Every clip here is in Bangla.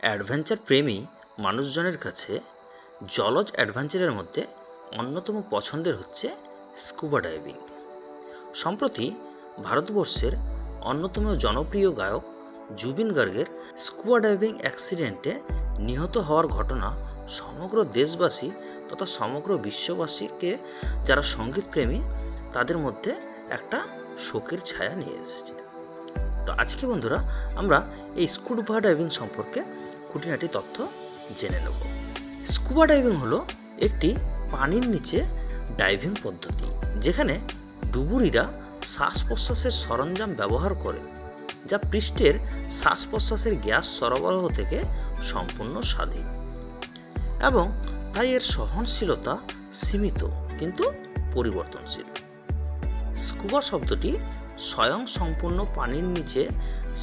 অ্যাডভেঞ্চার প্রেমী মানুষজনের কাছে জলজ অ্যাডভেঞ্চারের মধ্যে অন্যতম পছন্দের হচ্ছে স্কুবা ডাইভিং। সম্প্রতি ভারতবর্ষের অন্যতম জনপ্রিয় গায়ক জুবিন গার্গের স্কুবা ডাইভিং অ্যাক্সিডেন্টে নিহত হওয়ার ঘটনা সমগ্র দেশবাসী তথা সমগ্র বিশ্ববাসীকে, যারা সংগীত প্রেমী তাদের মধ্যে একটা শোকের ছায়া নিয়ে এসেছে। তো আজকে বন্ধুরা, আমরা এই স্কুবা ডাইভিং সম্পর্কে খুঁটিনাটি তথ্য জেনে নেব। স্কুবা ডাইভিং হলো একটি পানির নিচে ডাইভিং পদ্ধতি, যেখানে ডুবুরিরা শ্বাস প্রশ্বাসের সরঞ্জাম ব্যবহার করে, যা পৃষ্ঠের শ্বাস প্রশ্বাসের গ্যাস সরবরাহ থেকে সম্পূর্ণ স্বাধীন। এবং তাই এর সহনশীলতা সীমিত, কিন্তু পরিবর্তনশীল। স্কুবা শব্দটি স্বয়ং সম্পূর্ণ পানির নিচে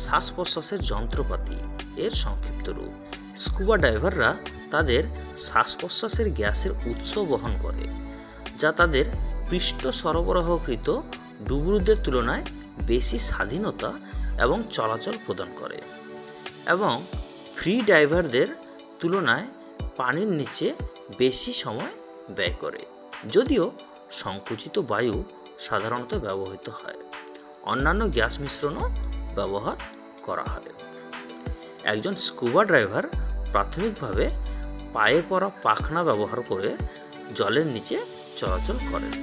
শ্বাস প্রশ্বাসের যন্ত্রপাতি এর সংক্ষিপ্ত রূপ। স্কুবা ডাইভাররা তাদের শ্বাস প্রশ্বাসের গ্যাসের উৎস বহন করে, যা তাদের পৃষ্ঠ সরবরাহকৃত ডুবুরিদের তুলনায় বেশি স্বাধীনতা এবং চলাচল প্রদান করে এবং ফ্রি ডাইভারদের তুলনায় পানির নিচে বেশি সময় ব্যয় করে, যদিও সংকুচিত বায়ু সাধারণত ব্যবহৃত হয়। অন্যান্য গ্যাস মিশ্রণও ব্যবহার করা হয় একজন স্কুবা ড্রাইভার প্রাথমিকভাবে পায়ে পড়া পাখনা ব্যবহার করে জলের নিচে চলাচল করেন।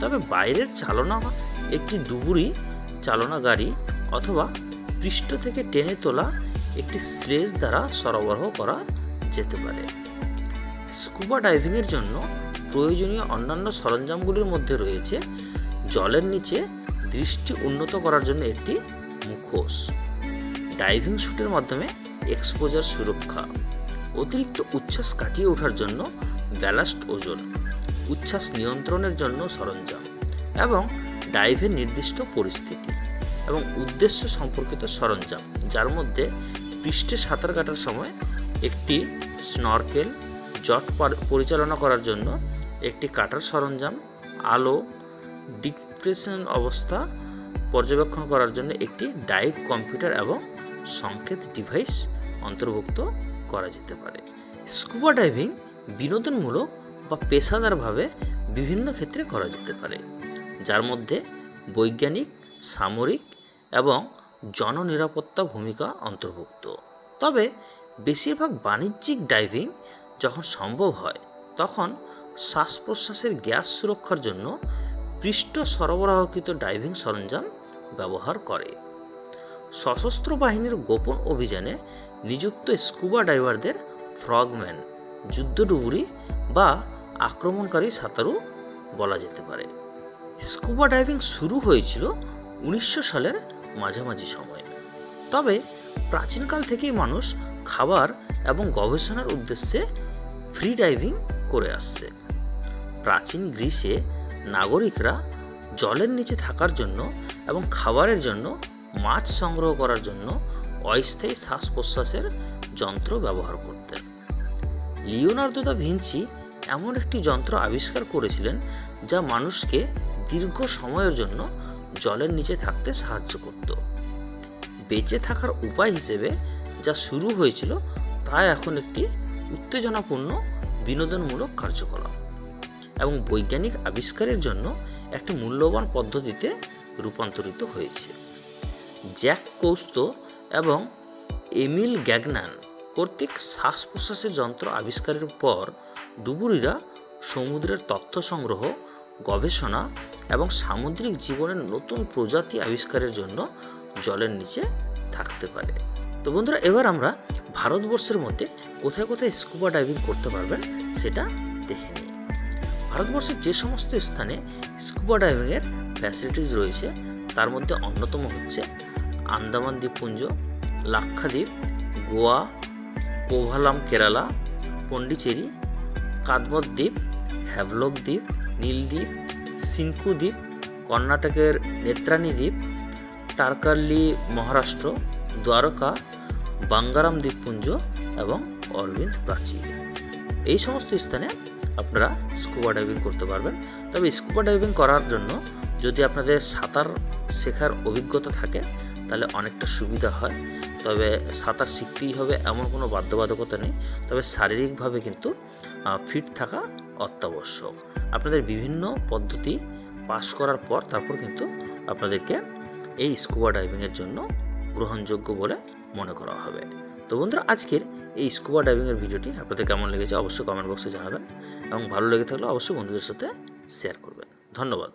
তবে বাইরের চালনা একটি ডুবুরি চালনা গাড়ি অথবা পৃষ্ঠ থেকে টেনে তোলা একটি স্লেজ দ্বারা সরবরাহ করা যেতে পারে। স্কুবা ডাইভিংয়ের জন্য প্রয়োজনীয় অন্যান্য সরঞ্জামগুলির মধ্যে রয়েছে জলের নিচে দৃষ্টি উন্নত করার জন্য একটি মুখোশ। ডাইভিং শ্যুটের মাধ্যমে এক্সপোজার সুরক্ষা, অতিরিক্ত উচ্ছ্বাস কাটিয়ে ওঠার জন্য ব্যালাস্ট ওজন, উচ্ছ্বাস নিয়ন্ত্রণের জন্য সরঞ্জাম এবং ডাইভের নির্দিষ্ট পরিস্থিতি এবং উদ্দেশ্য সম্পর্কিত সরঞ্জাম, যার মধ্যে পৃষ্ঠে সাঁতার কাটার সময় একটি স্নরকেল, জট পরিচালনা করার জন্য একটি কাটার সরঞ্জাম, আলো ডিপ্রেশন অবস্থা পর্যবেক্ষণ করার জন্য একটি ডাইভ কম্পিউটার এবং সংকেত ডিভাইস অন্তর্ভুক্ত করা যেতে পারে। স্কুবা ডাইভিং বিনোদনমূলক বা পেশাদারভাবে বিভিন্ন ক্ষেত্রে করা যেতে পারে, যার মধ্যে বৈজ্ঞানিক, সামরিক এবং জননিরাপত্তা ভূমিকা অন্তর্ভুক্ত। তবে বেশিরভাগ বাণিজ্যিক ডাইভিং যখন সম্ভব হয়, তখন শ্বাস প্রশ্বাসের গ্যাস সুরক্ষার জন্য পৃষ্ঠ সরবরাহকৃত ডাইভিং সরঞ্জাম ব্যবহার করে। সশস্ত্র বাহিনীর গোপন অভিযানে নিযুক্ত স্কুবা ডাইভারদের ফ্রগম্যান যুদ্ধডুবুরি বা আক্রমণকারী সাঁতারু বলা যেতে পারে। স্কুবা ডাইভিং শুরু হয়েছিল উনিশশো সালের মাঝামাঝি সময়ে। তবে প্রাচীনকাল থেকেই মানুষ খাবার এবং গবেষণার উদ্দেশ্যে ফ্রি ডাইভিং করে আসছে। প্রাচীন গ্রিসে নাগরিকরা জলের নিচে থাকার জন্য এবং খাবারের জন্য, মাছ সংগ্রহ করার জন্য অস্থায়ী শ্বাস প্রশ্বাসের যন্ত্র ব্যবহার করতেন। লিওনার্দো দা ভিঞ্চি এমন একটি যন্ত্র আবিষ্কার করেছিলেন যা মানুষকে দীর্ঘ সময়ের জন্য জলের নিচে থাকতে সাহায্য করত। বেঁচে থাকার উপায় হিসেবে যা শুরু হয়েছিল তা এখন একটি উত্তেজনাপূর্ণ বিনোদনমূলক কার্যকলাপ। এবং বৈজ্ঞানিক আবিষ্কারের জন্য একটি মূল্যবান পদ্ধতিতে রূপান্তরিত হয়েছে। জ্যাক কৌস্ত এবং এমিল গ্যাগনান কর্তৃক শ্বাস প্রশ্বাসের যন্ত্র আবিষ্কারের পর ডুবুরিরা সমুদ্রের তথ্য সংগ্রহ, গবেষণা এবং সামুদ্রিক জীবনের নতুন প্রজাতি আবিষ্কারের জন্য জলের নিচে থাকতে পারে। তো বন্ধুরা, এবার আমরা ভারতবর্ষের মধ্যে কোথায় কোথায় স্কুবা ডাইভিং করতে পারবেন সেটা দেখে নিই। ভারতবর্ষের যে সমস্ত স্থানে স্কুবা ডাইভিংয়ের ফ্যাসিলিটিস রয়েছে, তার মধ্যে অন্যতম হচ্ছে আন্দামান দ্বীপপুঞ্জ, লাক্ষাদ্বীপ, গোয়া, কোভালাম কেরালা, পন্ডিচেরি, কাদমত দ্বীপ, হ্যাভলক দ্বীপ নীলদ্বীপ সিনকু দ্বীপ, কর্ণাটকের নেত্রানী দ্বীপ, টারকার্লি মহারাষ্ট্র, দ্বারকা, বাঙ্গারাম দ্বীপপুঞ্জ এবং অরবিন্দ প্রাচীর। এই সমস্ত স্থানে আপনারা স্কুবা ডাইভিং করতে পারবেন। তবে স্কুবা ডাইভিং করার জন্য যদি আপনাদের সাঁতার শেখার অভিজ্ঞতা থাকে, তাহলে অনেকটা সুবিধা হয়। তবে সাঁতার শিখতেই হবে এমন কোনো বাধ্যবাধকতা নেই। তবে শারীরিকভাবে কিন্তু ফিট থাকা অত্যাবশ্যক। আপনাদের বিভিন্ন পদ্ধতি পাস করার পর তারপর কিন্তু আপনাদেরকে এই স্কুবা ডাইভিংয়ের জন্য গ্রহণযোগ্য বলে মনে করা হবে। তো বন্ধুরা, আজকের এই স্কুবা ডাইভিংয়ের ভিডিওটি আপনাদের কেমন লেগেছে অবশ্যই কমেন্ট বক্সে জানাবেন এবং ভালো লেগে থাকলে অবশ্যই বন্ধুদের সাথে শেয়ার করবেন। ধন্যবাদ।